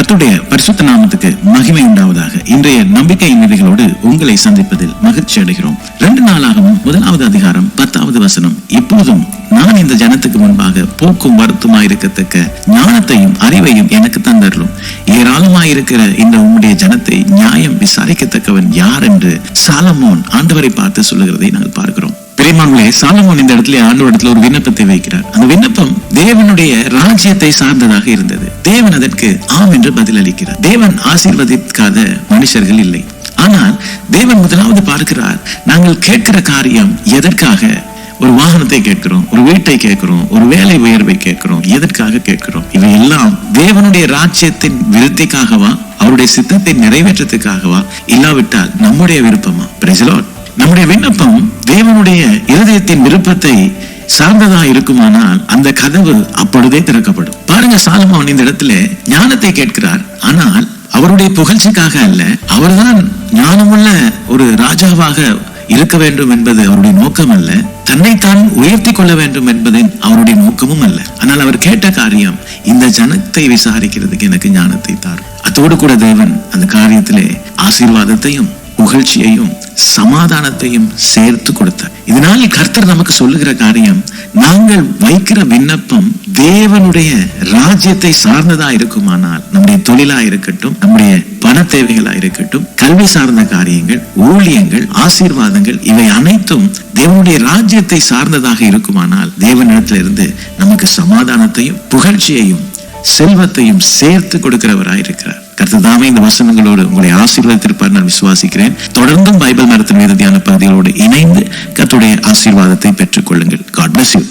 கத்துடைய பரிசுத்த நாமத்துக்கு மகிமை உண்டாவதாக. இன்றைய நம்பிக்கை நிலைகளோடு உங்களை சந்திப்பதில் மகிழ்ச்சி அடைகிறோம். ரெண்டு நாளாகவும் முதலாவது அதிகாரம் பத்தாவது வசனம். இப்போதும் நான் இந்த ஜனத்துக்கு முன்பாக போக்கும் வருத்தமாயிருக்கத்தக்க ஞானத்தையும் அறிவையும் எனக்கு தந்தரலும் ஏராளமாயிருக்கிற இந்த உம்முடைய ஜனத்தை நியாயம் விசாரிக்கத்தக்கவன் யார் என்று சாலமோன் ஆண்டவரை பார்த்து சொல்லுகிறதை நாங்கள் பார்க்கிறோம். பெரியமானே சாலமோன் இந்த இடத்துல ஆண்டவரிடத்துல ஒரு விண்ணப்பத்தை வைக்கிறார். அந்த விண்ணப்பம் தேவனுடைய ராஜ்யத்தை சார்ந்ததாக இருந்தது. தேவன் அதற்கு ஆம் என்று பதிலளிக்கிறார். தேவன் ஆசீர்வதிக்காத மனுஷர்கள் இல்லை. ஆனால் தேவன் முதலாவது பார்க்கிறார் நாங்கள் கேட்கிற காரியம் எதற்காக? ஒரு வாகனத்தை கேட்கிறோம் ஒரு வீட்டை கேட்கிறோம் ஒரு வேலை உயர்வை கேட்கிறோம் எதற்காக கேட்கிறோம்? இவை எல்லாம் தேவனுடைய ராஜ்யத்தின் விருத்திக்காகவா? அவருடைய சித்தத்தை நிறைவேற்றத்துக்காகவா? இல்லாவிட்டால் நம்முடைய விருப்பமா? பிரஜலோட் நம்முடைய விண்ணப்பம் தேவனுடைய இருதயத்தின் விருப்பத்தை சார்ந்ததா இருக்குமானால் அந்த கதவு அப்பொழுதே திறக்கப்படும். பாருங்க சாலமோன் இந்த இடத்துல ஞானத்தை கேட்கிறார். ஆனால் அவருடைய புகழ்ச்சிக்காக அல்ல அவர்தான் ஞானமுள்ள ஒரு ராஜாவாக இருக்க வேண்டும் என்பது அவருடைய நோக்கம் அல்ல. தன்னைத்தான் உயர்த்தி கொள்ள வேண்டும் என்பது அவருடைய நோக்கமும் அல்ல. ஆனால் அவர் கேட்ட காரியம் இந்த ஜனத்தை விசாரிக்கிறதுக்கு எனக்கு ஞானத்தை தார் அத்தோடு கூட தேவன் அந்த காரியத்திலே ஆசீர்வாதத்தையும் புகழ்ச்சியையும் சமாதானத்தையும் சேர்த்து கொடுத்தார். இதனால் கர்த்தர் நமக்கு சொல்லுகிற காரியம் நாங்கள் வைக்கிற விண்ணப்பம் தேவனுடைய ராஜ்யத்தை சார்ந்ததா இருக்குமானால் நம்முடைய தொழிலா இருக்கட்டும் நம்முடைய பண தேவைகளா இருக்கட்டும் கல்வி சார்ந்த காரியங்கள் ஊழியங்கள் ஆசீர்வாதங்கள் இவை அனைத்தும் தேவனுடைய ராஜ்யத்தை சார்ந்ததாக இருக்குமானால் தேவனிடத்துல இருந்து நமக்கு சமாதானத்தையும் புகழ்ச்சியையும் செல்வத்தையும் சேர்த்து கொடுக்கிறவராயிருக்கிறார். கர்த்ததாமே இந்த வசனங்களோடு உங்களை ஆசீர்வாதத்திருப்பார் நான் விசுவாசிக்கிறேன். தொடர்ந்தும் பைபிள் மரத்தின் மீதியான தியான பகுதிகளோடு இணைந்து கத்துடைய ஆசீர்வாதத்தை பெற்றுக் கொள்ளுங்கள் காட் பிளஸ் யூ